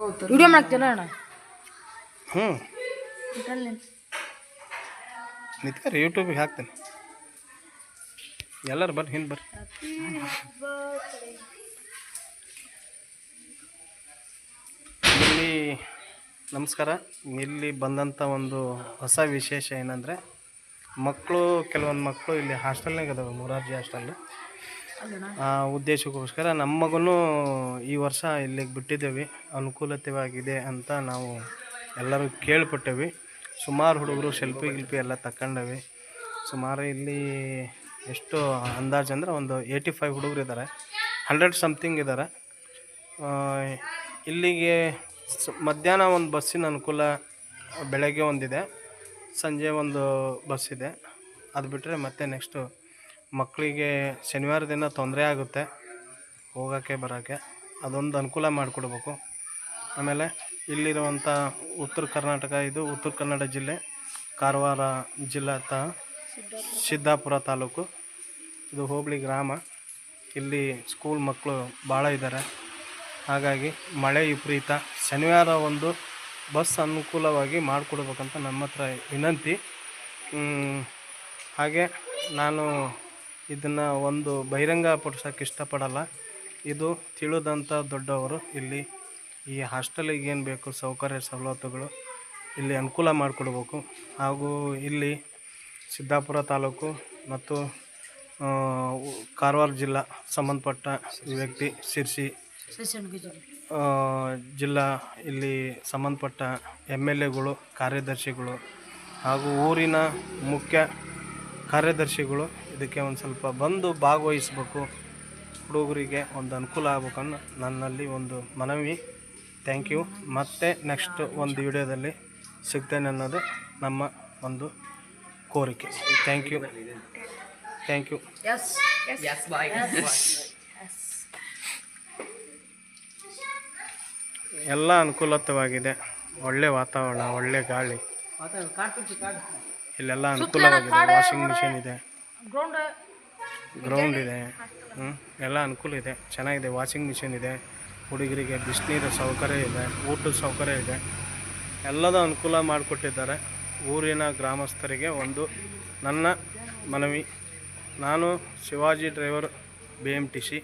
Video ಮಾಡ್ತೀರ ಅಣ್ಣ? ಹ್ಞೂ. ನಿಂತ್ಕರಿ ಯೂಟ್ಯೂಬಿಗೆ ಹಾಕ್ತೇನೆ. ಎಲ್ಲರೂ ಬರ್ರಿ ಹಿಂದೆ ಬರ್ರಿ. ಇಲ್ಲಿ ನಮಸ್ಕಾರ. ಇಲ್ಲಿ ಬಂದಂಥ ಒಂದು ಹೊಸ ವಿಶೇಷ ಏನಂದರೆ ಮಕ್ಕಳು ಕೆಲವೊಂದು ಮಕ್ಕಳು ಇಲ್ಲಿ ಹಾಸ್ಟೆಲ್ನಾಗ ಅದಾವೆ ಮೊರಾರ್ಜಿ ಹಾಸ್ಟೆಲ್. ಆ ಉದ್ದೇಶಕ್ಕೋಸ್ಕರ ನಮ್ಮ ಈ ವರ್ಷ ಇಲ್ಲಿಗೆ ಬಿಟ್ಟಿದ್ದೇವೆ. ಅನುಕೂಲತೆವಾಗಿದೆ ಅಂತ ನಾವು ಎಲ್ಲರೂ ಕೇಳ್ಪಟ್ಟೇವಿ. ಸುಮಾರು ಹುಡುಗರು ಸೆಲ್ಫಿ ಗಿಲ್ಪಿ ಎಲ್ಲ ತಗೊಂಡವೆ ಸುಮಾರು ಇಲ್ಲಿ ಎಷ್ಟು ಅಂದಾಜು ಅಂದರೆ ಒಂದು ಏಯ್ಟಿ ಫೈವ್ ಹುಡುಗರು ಇದ್ದಾರೆ ಹಂಡ್ರೆಡ್ ಸಮಥಿಂಗ್ ಇದ್ದಾರೆ ಇಲ್ಲಿಗೆ ಮಧ್ಯಾಹ್ನ ಒಂದು ಬಸ್ಸಿನ ಅನುಕೂಲ ಬೆಳಗ್ಗೆ ಒಂದಿದೆ. ಸಂಜೆ ಒಂದು ಬಸ್ ಇದೆ ಅದು ಬಿಟ್ಟರೆ ಮತ್ತೆ ನೆಕ್ಸ್ಟು ಮಕ್ಕಳಿಗೆ ಶನಿವಾರ ದಿನ ತೊಂದರೆ ಆಗುತ್ತೆ ಹೋಗೋಕ್ಕೆ ಬರೋಕ್ಕೆ, ಅದೊಂದು ಅನುಕೂಲ ಮಾಡಿಕೊಡ್ಬೇಕು. ಆಮೇಲೆ ಇಲ್ಲಿರುವಂಥ ಉತ್ತರ ಕರ್ನಾಟಕ, ಇದು ಉತ್ತರ ಕನ್ನಡ ಜಿಲ್ಲೆ, ಕಾರವಾರ ಜಿಲ್ಲಾ ತ ಸಿದ್ದಾಪುರ ತಾಲೂಕು. ಇದು ಹೋಬಳಿ ಗ್ರಾಮ. ಇಲ್ಲಿ ಸ್ಕೂಲ್ ಮಕ್ಕಳು ಭಾಳ ಇದ್ದಾರೆ. ಹಾಗಾಗಿ ಮಳೆ ವಿಪರೀತ. ಶನಿವಾರ ಒಂದು ಬಸ್ ಅನುಕೂಲವಾಗಿ ಮಾಡಿಕೊಡ್ಬೇಕಂತ ನಮ್ಮ ಹತ್ರ ವಿನಂತಿ. ಹಾಗೆ ನಾನು ಇದನ್ನು ಒಂದು ಬಹಿರಂಗ ಪಡಿಸೋಕೆ ಇಷ್ಟಪಡಲ್ಲ. ಇದು ತಿಳಿದಂಥ ದೊಡ್ಡವರು ಇಲ್ಲಿ ಈ ಹಾಸ್ಟೆಲಿಗೆ ಏನು ಬೇಕು, ಸೌಕರ್ಯ, ಸವಲತ್ತುಗಳು ಇಲ್ಲಿ ಅನುಕೂಲ ಮಾಡಿಕೊಡ್ಬೇಕು. ಹಾಗೂ ಇಲ್ಲಿ ಸಿದ್ದಾಪುರ ತಾಲೂಕು ಮತ್ತು ಕಾರವಾರ ಜಿಲ್ಲಾ ಸಂಬಂಧಪಟ್ಟ ವ್ಯಕ್ತಿ ಶಿರ್ಸಿ ಜಿಲ್ಲಾ ಇಲ್ಲಿ ಸಂಬಂಧಪಟ್ಟ ಎಂ ಎಲ್ ಎಗಳು ಕಾರ್ಯದರ್ಶಿಗಳು ಹಾಗೂ ಊರಿನ ಮುಖ್ಯ ಕಾರ್ಯದರ್ಶಿಗಳು ಇದಕ್ಕೆ ಒಂದು ಸ್ವಲ್ಪ ಬಂದು ಭಾಗವಹಿಸ್ಬೇಕು. ಹುಡುಗರಿಗೆ ಒಂದು ಅನುಕೂಲ ಆಗ್ಬೇಕನ್ನೋ ನನ್ನಲ್ಲಿ ಒಂದು ಮನವಿ. ಥ್ಯಾಂಕ್ ಯು ಮತ್ತೆ ನೆಕ್ಸ್ಟ್ ಒಂದು ವಿಡಿಯೋದಲ್ಲಿ ಸಿಗ್ತೇನೆ ಅನ್ನೋದು ನಮ್ಮ ಒಂದು ಕೋರಿಕೆ. ಥ್ಯಾಂಕ್ ಯು ಥ್ಯಾಂಕ್ ಯು ಎಲ್ಲ ಅನುಕೂಲತವಾಗಿದೆ ಒಳ್ಳೆ ವಾತಾವರಣ ಒಳ್ಳೆ ಗಾಳಿ. ಇಲ್ಲೆಲ್ಲ ಅನುಕೂಲವಾಗಿದೆ. ವಾಷಿಂಗ್ ಮಿಷಿನ್ ಇದೆ. ಗ್ರೌಂಡ್ ಗ್ರೌಂಡ್ ಇದೆ. ಎಲ್ಲ ಅನುಕೂಲ ಇದೆ. ಚೆನ್ನಾಗಿದೆ ವಾಷಿಂಗ್ ಮಿಷಿನ್ ಇದೆ. ಹುಡುಗರಿಗೆ ಬಿಸಿನೀರು ಸೌಕರ್ಯ ಇದೆ, ಊಟದ ಸೌಕರ್ಯ ಇದೆ. ಎಲ್ಲದ ಅನುಕೂಲ ಮಾಡಿಕೊಟ್ಟಿದ್ದಾರೆ. ಊರಿನ ಗ್ರಾಮಸ್ಥರಿಗೆ ಒಂದು ನನ್ನ ಮನವಿ. ನಾನು Shivaji driver B M T C